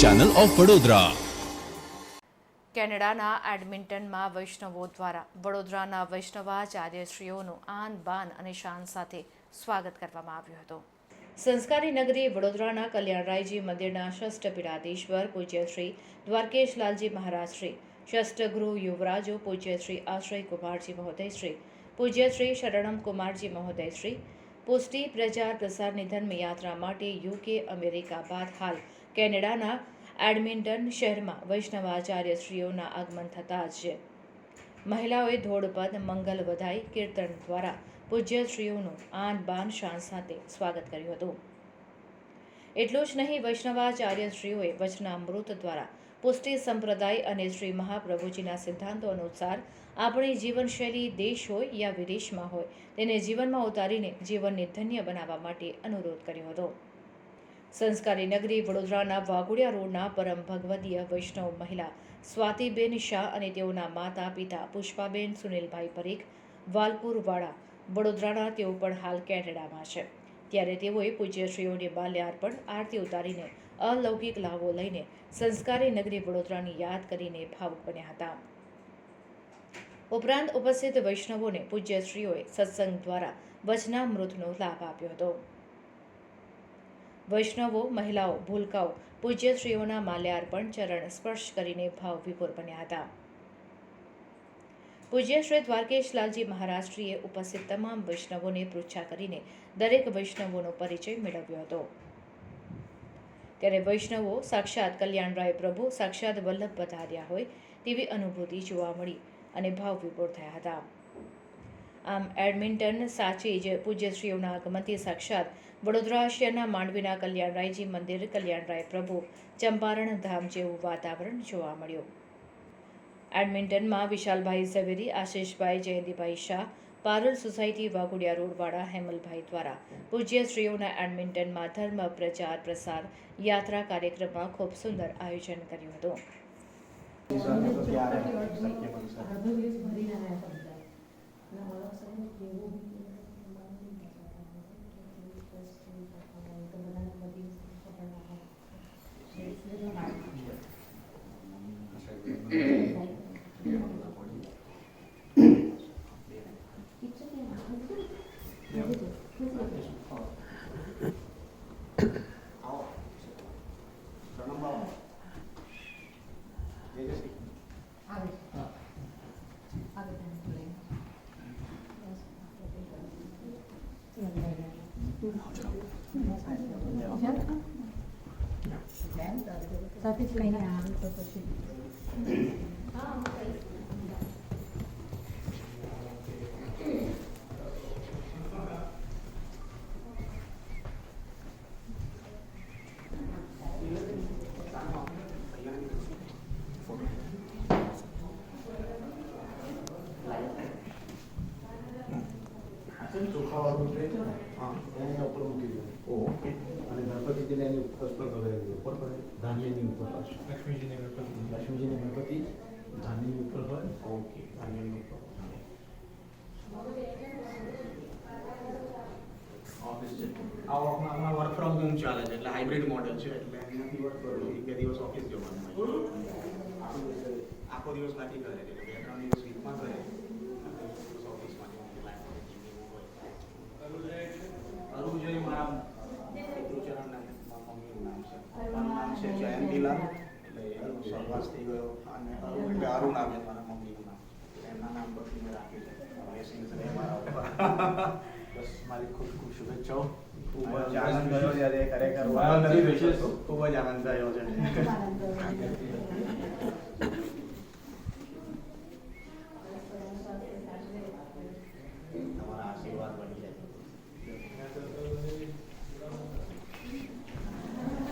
Channel of Vadodara કેનેડાના એડમિન્ટનમાં વૈષ્ણવો દ્વારા વડોદરાના વૈષ્ણવાચાર્યશ્રીઓનું આન બાન અને શાન સાથે સ્વાગત કરવામાં આવ્યું હતું. સંસ્કારી નગરી વડોદરાના કલ્યાણરાયજી મંદિરના ષષ્ઠપીઠાધીશ્વર પૂજ્ય પૂજ્યશ્રી દ્વારકેશલાલજી મહારાજ શ્રી ષષ્ઠગૃહ યુવરાજો પૂજ્યશ્રી આશ્રય કુમારજી મહોદયશ્રી પૂજ્યશ્રી શરણમ કુમારજી મહોદય શ્રી પુષ્ટિ પ્રચાર પ્રસારની ધર્મયાત્રા માટે યુકે, અમેરિકા બાદ હાલ કેનેડાના એડમિન્ટન શહેરમાં વૈષ્ણવાચાર્ય શ્રીઓના આગમન થતાં જ મહિલાઓએ ધોળપદ, મંગલ વધાઈ કીર્તન દ્વારા પૂજ્યશ્રીઓનું આન બાન શાન સાથે સ્વાગત કર્યું હતું. એટલું જ નહીં, વૈષ્ણવાચાર્યશ્રીઓએ વચનામૃત દ્વારા પુષ્ટિ સંપ્રદાય અને શ્રી મહાપ્રભુજીના સિદ્ધાંતો અનુસાર આપણી જીવનશૈલી દેશ હોય યા વિદેશમાં હોય, તેને જીવનમાં ઉતારીને જીવનને ધન્ય બનાવવા માટે અનુરોધ કર્યો હતો. સંસ્કારી નગરી વડોદરાના વાઘોડિયા રોડના પરમ ભગવદીય વૈષ્ણવ મહિલા સ્વાતિબેન શાહ અને તેઓના માતા પિતા પુષ્પાબેન સુનિલભાઈ પરીખ વાલપુરવાળા વડોદરાના તેઓ પણ હાલ કેનેડામાં છે. ત્યારે તેઓએ પૂજ્યશ્રીઓને બાલ્યાર્પણ, આરતી ઉતારીને અલૌકિક લાભો લઈને સંસ્કારી નગરી વડોદરાની યાદ કરીને ભાવુક બન્યા હતા. ઉપરાંત ઉપસ્થિત વૈષ્ણવોને પૂજ્યશ્રીઓએ સત્સંગ દ્વારા વચનામૃતનો લાભ આપ્યો હતો. વૈષ્ણવો, મહિલાઓ, ભૂલકાઓ પૂજ્યશ્રીઓના માલ્યાર્પણ ચરણ સ્પર્શ કરીને ભાવ વિભોર બન્યા હતા. પૂજ્ય શ્રી દ્વારકેશલાલજી મહારાજશ્રીએ ઉપસ્થિત તમામ વૈષ્ણવોને પૃચ્છા કરીને દરેક વૈષ્ણવોનો પરિચય મેળવ્યો હતો. ત્યારે વૈષ્ણવો સાક્ષાત કલ્યાણરાય પ્રભુ, સાક્ષાત વલ્લભ પધાર્યા હોય તેવી અનુભૂતિ જોવા મળી અને ભાવ વિભોર થયા હતા. આમ એડમિન્ટન સાચી જ પૂજ્યશ્રીઓના આગમનથી સાક્ષાત વડોદરા શહેરના માંડવીના કલ્યાણરાયજી મંદિર, કલ્યાણરાય પ્રભુ, ચંપારણ ધામ જેવું વાતાવરણ જોવા મળ્યું. એડમિન્ટનમાં વિશાલભાઈ ઝવેરી, આશીષભાઈ જયંતિભાઈ શાહ પારલ સોસાયટી વાઘોડિયા રોડવાળા હેમલભાઈ દ્વારા પૂજ્યશ્રીઓના એડમિન્ટનમાં ધર્મ પ્રચાર પ્રસાર યાત્રા કાર્યક્રમમાં ખૂબ સુંદર આયોજન કર્યું હતું. Darf ich Ihnen એને ઉપર મૂકી દો. ઓ. અને ગણપતિજીને એની ઉપર પર લગાવી દો. ઉપર પર ધાન્યની ઉપર લક્ષ્મીજીને ગણપતિ. લક્ષ્મીજીને ગણપતિ ધાન્યની ઉપર હોય. ઓકે ધાન્યની ઉપર. ઓફિસ છે. આ ઓફમાં વર્ક ફ્રોમ હોમ ચાલે છે એટલે હાઇબ્રિડ મોડેલ છે એટલે નથી વર્ક કરવું. એક બે દિવસ ઓફિસ જવાનું આખો દિવસ આખો દિવસ બાકી કરે એટલે બે ત્રણ દિવસ વીકમાં કરે આખો દિવસ ઓફિસમાં જવાનું એટલે અરુણ જય મારા પિતૃચરણ નામ મારા મમ્મીનું નામ છે મારું નામ છે જયંતીલાલ એટલે એનું સ્વર્ગવાસ થઈ ગયો અને અરુણ એટલે અરુણ આવે મારા મમ્મીનું નામ એમના નામ પરથી મેં રાખ્યું છે બસ મારી ખૂબ ખૂબ શુભેચ્છાઓ ખૂબ જ આનંદ થયો ત્યારે ખરેખર ખૂબ જ આનંદ થયો છે